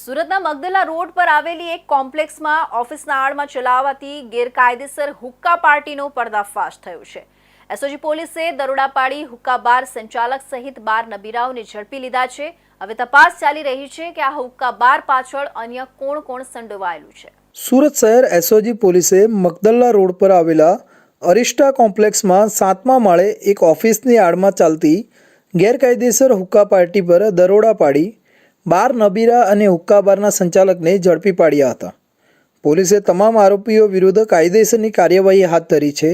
સુરતના મગદલા રોડ પર આવેલી એક કોમ્પ્લેક્સમાં ઓફિસના આડમાં ચલાવાતી ગેરકાયદેસર હુક્કા પાર્ટીનો પર્દાફાશ થયો છે. એસઓજી પોલીસે દરોડા પાડી હુક્કા બાર સંચાલક સહિત બાર નબીરાઓને ઝડપી લીધા છે. હવે તપાસ ચાલી રહી છે કે આ હુક્કા બાર પાછળ અન્ય કોણ કોણ સંડોવાયેલું છે. સુરત શહેર એસઓજી પોલીસે મગદલ્લા રોડ પર આવેલા અરિષ્ટા કોમ્પ્લેક્સમાં સાતમા માળે એક ઓફિસની આડમાં ચાલતી ગેરકાયદેસર હુક્કા પાર્ટી પર દરોડા પાડી બાર નબીરા અને હુક્કા બારના સંચાલકને ઝડપી પાડ્યા હતા. પોલીસે તમામ આરોપીઓ વિરુદ્ધ કાયદેસરની કાર્યવાહી હાથ ધરી છે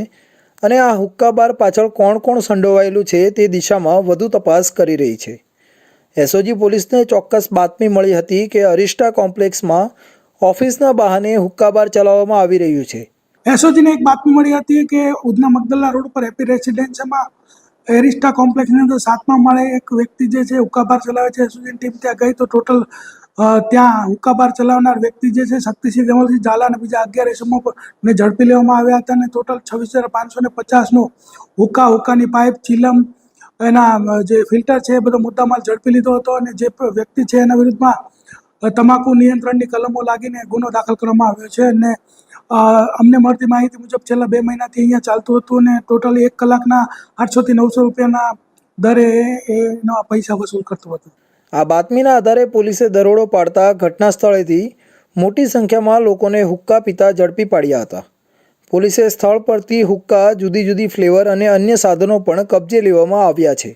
અને આ હુક્કા બાર પાછળ કોણ કોણ સંડોવાયેલું છે તે દિશામાં વધુ તપાસ કરી રહી છે. એસઓજી પોલીસને ચોક્કસ બાતમી મળી હતી કે અરિષ્ટા કોમ્પ્લેક્સમાં ઓફિસના બહાને હુક્કા બાર ચલાવવામાં આવી રહ્યું છે. એસઓજીને એક બાતમી મળી હતી કે ઉધના મગદલ્લા રોડ પર હેપી રેસિડેન્સીમાં એરિસ્ટા કોમ્પ્લેક્સની અંદર સાતમા માળે એક વ્યક્તિ જે છે હુક્કાબાર ચલાવે છે. એસઓજીની ટીમ ત્યાં ગઈ તો ટોટલ ત્યાં હુક્કાબાર ચલાવનાર વ્યક્તિ જે છે શક્તિસિંહ ધમલસિંહ ઝાલા અને બીજા અગિયાર એસમો ને ઝડપી લેવામાં આવ્યા હતા અને ટોટલ છવ્વીસ હજાર પાંચસો ને પચાસનો હુક્કા હુક્કાની પાઇપ, ચીલમ, એના જે ફિલ્ટર છે એ બધો મુદ્દામાલ ઝડપી લીધો હતો અને જે વ્યક્તિ છે એના વિરુદ્ધમાં તમાકુ નિયંત્રણની કલમો લાગીને ગુનો દાખલ કરવામાં આવ્યો છે અને અમને મળતી માહિતી મુજબ છેલ્લા બે મહિનાથી અહીંયા ચાલતું હતું અને ટોટલ એક કલાકના આઠસોથી નવસો રૂપિયાના દરે એનો પૈસા વસૂલ કરતું હતું. આ બાતમીના આધારે પોલીસે દરોડો પાડતા ઘટના સ્થળેથી મોટી સંખ્યામાં લોકોને હુક્કા પીતા ઝડપી પાડ્યા હતા. પોલીસે સ્થળ પરથી હુક્કા જુદી જુદી ફ્લેવર અને અન્ય સાધનો પણ કબજે લેવામાં આવ્યા છે.